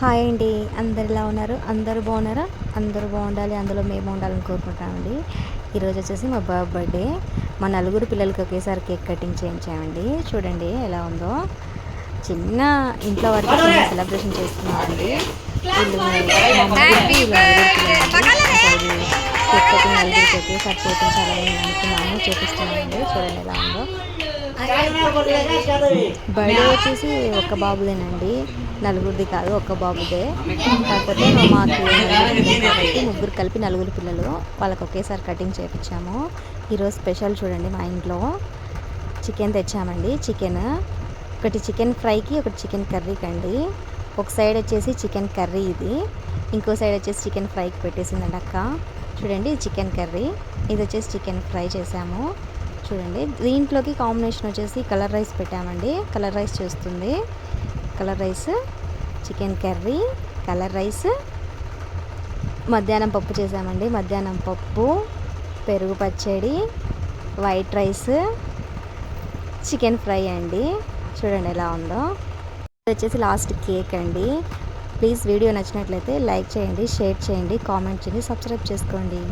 Hi అండి. అందరు ఎలా ఉన్నారు? అందరూ బాగున్నారా? అందరూ బాగుండాలి. అందులో మేము ఉండాలని కోరుకుంటామండి. ఈరోజు వచ్చేసి మా బాబు బర్త్డే. మా నలుగురు పిల్లలకి ఒకేసారి కేక్ కటింగ్ చేయించామండి. చూడండి ఎలా ఉందో. చిన్న ఇంట్లో వరకు సెలబ్రేషన్ చేస్తున్నామండి. కేక్ కటింగ్ నలుగురికి ఒకేసారి చేయించాలని అనుకున్నాము చేపిస్తున్నామండి. చూడండి ఎలా ఉందో. బర్త్డే వచ్చేసి ఒక్క బాబుదేనండి. నలుగురిది కాదు ఒక్క బాబుదే. కాకపోతే మాకు కాబట్టి ముగ్గురు కలిపి నలుగురు పిల్లలు. వాళ్ళకి ఒకేసారి కటింగ్ చేయించాము ఈరోజు స్పెషల్ చూడండి మా ఇంట్లో. చికెన్ తెచ్చామండి చికెన్. ఒకటి చికెన్ ఫ్రైకి ఒకటి చికెన్ కర్రీకి అండి ఒక సైడ్ వచ్చేసి చికెన్ కర్రీ ఇది. ఇంకో సైడ్ వచ్చేసి చికెన్ ఫ్రైకి పెట్టేసిందండి అక్క. చూడండి చికెన్ కర్రీ. ఇది వచ్చేసి చికెన్ ఫ్రై చేసాము. చూడండి. దీంట్లోకి కాంబినేషన్ వచ్చేసి కలర్ రైస్ పెట్టామండి. కలర్ రైస్ చేస్తుంది. Colour rice chicken curry colour rice. మధ్యాహ్నం పప్పు చేసామండి. మధ్యాహ్నం పప్పు పెరుగు పచ్చడి వైట్ రైస్ చికెన్ ఫ్రై అండి. చూడండి ఎలా ఉందో. ఇది వచ్చేసి లాస్ట్ కేక్ అండి. ప్లీజ్ వీడియో నచ్చినట్లయితే లైక్ చేయండి షేర్ చేయండి కామెంట్ చేయండి సబ్స్క్రైబ్ చేసుకోండి.